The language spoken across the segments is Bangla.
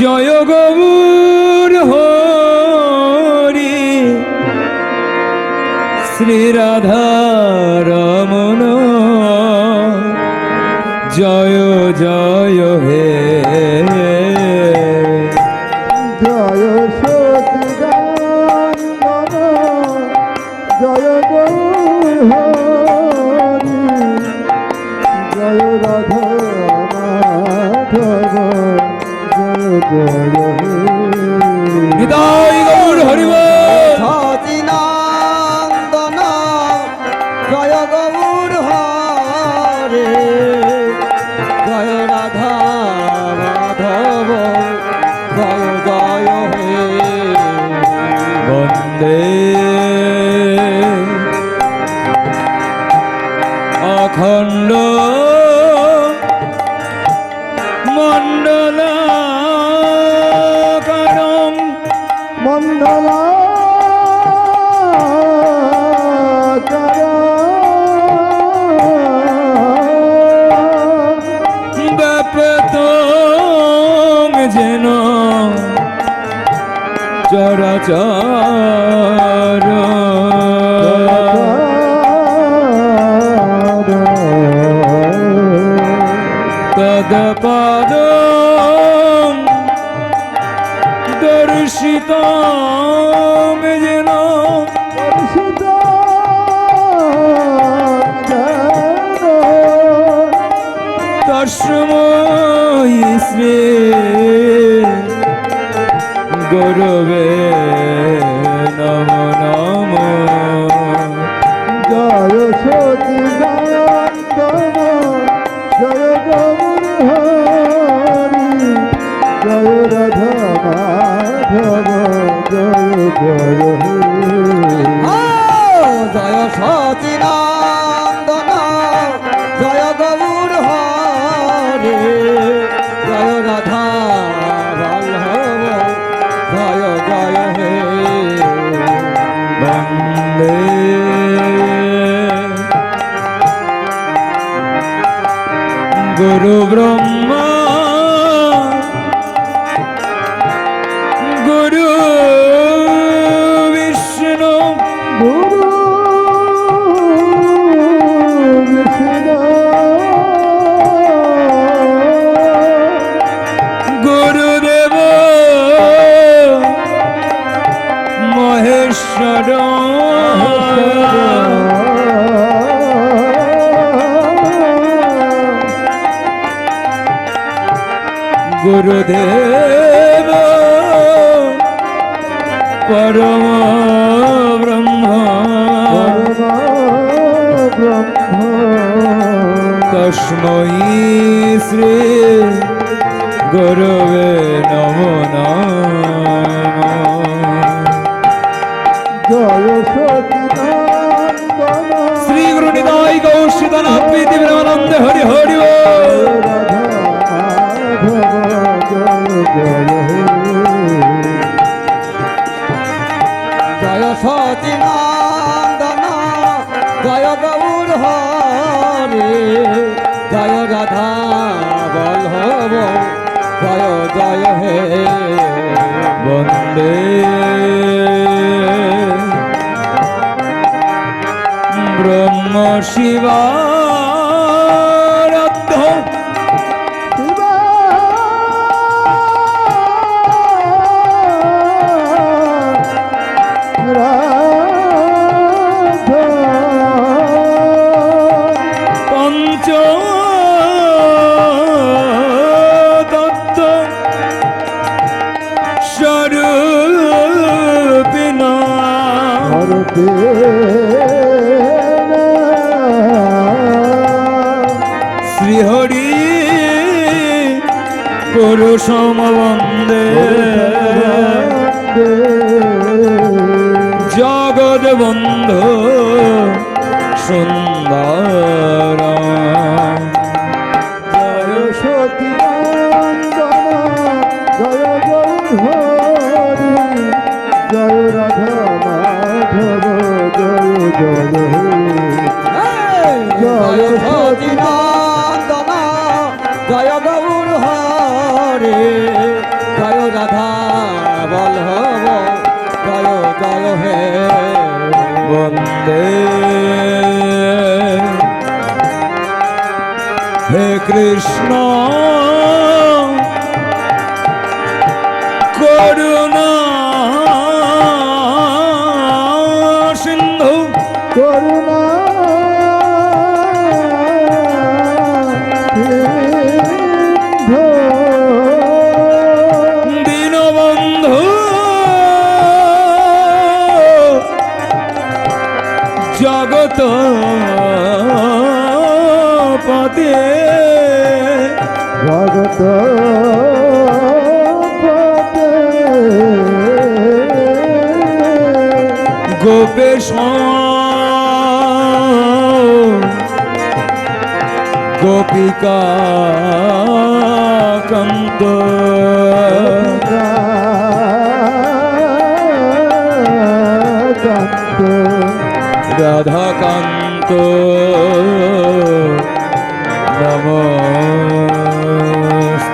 জয় গৌর হরি। শ্রী রাধা রমন জয় জয় হে। জয় সচিদানন্দ জয় হৃদয় গৌর হরিব। সচিনন্দন জয় গৌর হরে। জয় রাধা মাধব জয় জয় হে। বন্দে। অখণ্ড মণ্ডলাকারম চরাচর তদপদ দর্শিত যেন তস্মৈ শ্রী গুরবে। জয় জয় জয় গৌর হরি জয় রাধা জয় জয় হে বন্দে। গুরু ব্রহ্মা গুরুদেব। পরম ব্রহ্ম। তস্মৈ শ্রী গুরবে নম সচিদানন্দন শ্রী গুরু নিতাই গৌশিতন হরে জয় রাধা বল্লভ জয় জয় হে বন্দে। ব্রহ্ম শিবারাধ্য শ্রীহরি পুরুষম বন্দে জগৎ বন্ধু সুন্দর। জয় জয় জয় রাধা। মাধব জয় জয় জয় সচিদানন্দন জয় গৌর হরে জয় রাধা বল্লভ জয় জয় হে বন্দে হে কৃষ্ণ গোপেশ গোপিকা কন্ত। রাধাকান্ত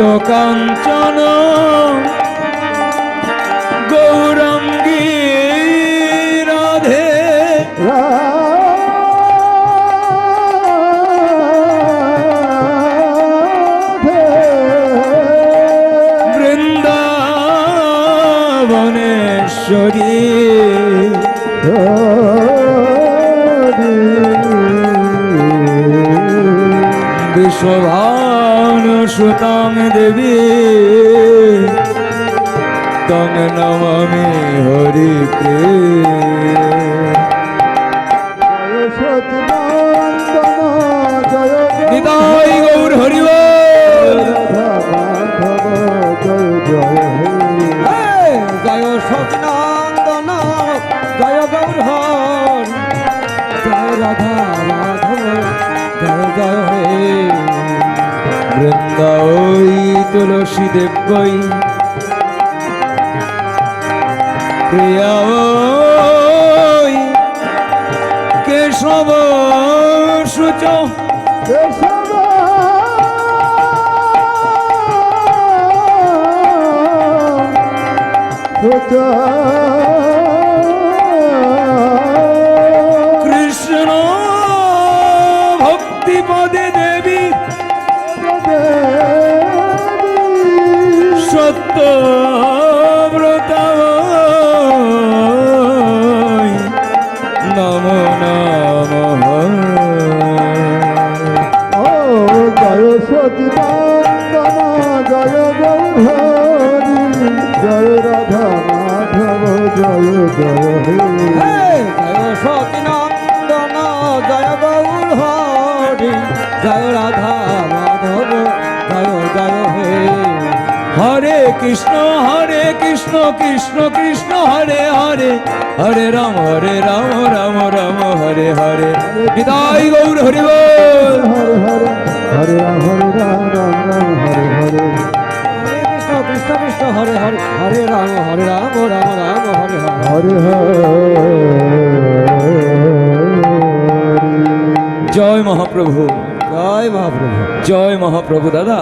তপ্ত কাঞ্চন গৌরঙ্গী রাধে। বৃন্দাবনেশ্বরী। বিশ্বভানু সুতাং দেবী। তং নমামি হরি জয় গৌর হরিব তুলসী দেবই প্রিয়া ওই কেশব সূচ কৃষ্ণ ভক্তি সত্য কৃষ্ণ হরে কৃষ্ণ কৃষ্ণ কৃষ্ণ হরে হরে। হরে রাম হরে রাম রাম রাম হরে হরে। বিদায় গৌর হরি বল হরে হরে হরে রাম হরে রাম রাম রাম হরে হরে। হরে কৃষ্ণ কৃষ্ণ কৃষ্ণ হরে হরে। হরে রাম হরে রাম রাম রাম হরে। হরে হরে। জয় মহাপ্রভু। জয় মহাপ্রভু। জয় মহাপ্রভু দাদা।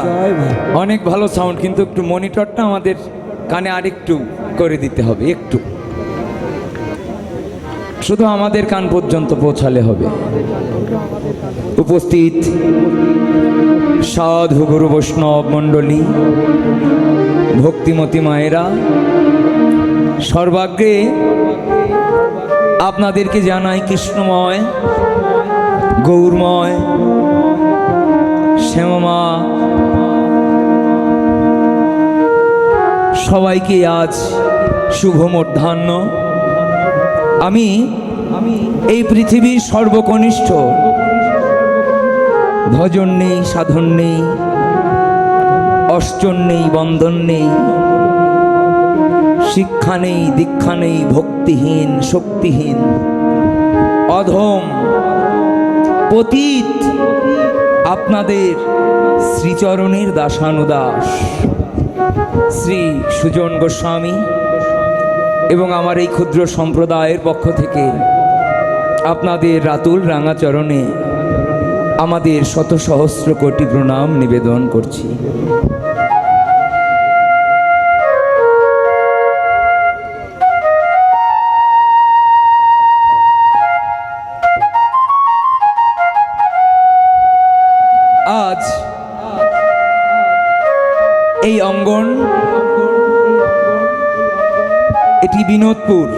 অনেক ভালো সাউন্ড কিন্তু একটু মনিটরটা আমাদের কানে আরেকটু করে দিতে হবে একটু। শুধু আমাদের কান পর্যন্ত পৌঁছালে হবে। উপস্থিত সাধু গুরু বৈষ্ণব মণ্ডলী ভক্তিমতী মায়েরা সর্বাগ্রে আপনাদেরকে জানাই কৃষ্ণময় গৌরময় শ্যামমা সবাইকে আজ শুভ মধ্যাহ্ন আমি আমি এই পৃথিবীর সর্বকনিষ্ঠ। ভজন নেই, সাধন নেই অষ্টন নেই বন্ধন নেই, শিক্ষা নেই, দীক্ষা নেই, ভক্তিহীন, শক্তিহীন, অধম, পতীত আপনাদের শ্রীচরণের দাসানুদাস, শ্রী সুজন গোস্বামী এবং আমার এই ক্ষুদ্র সম্প্রদায়ের পক্ষ থেকে আপনাদের রাতুল রাঙাচরণে আমাদের শত সহস্র কোটি প্রণাম নিবেদন করছি। বিনোদপুর।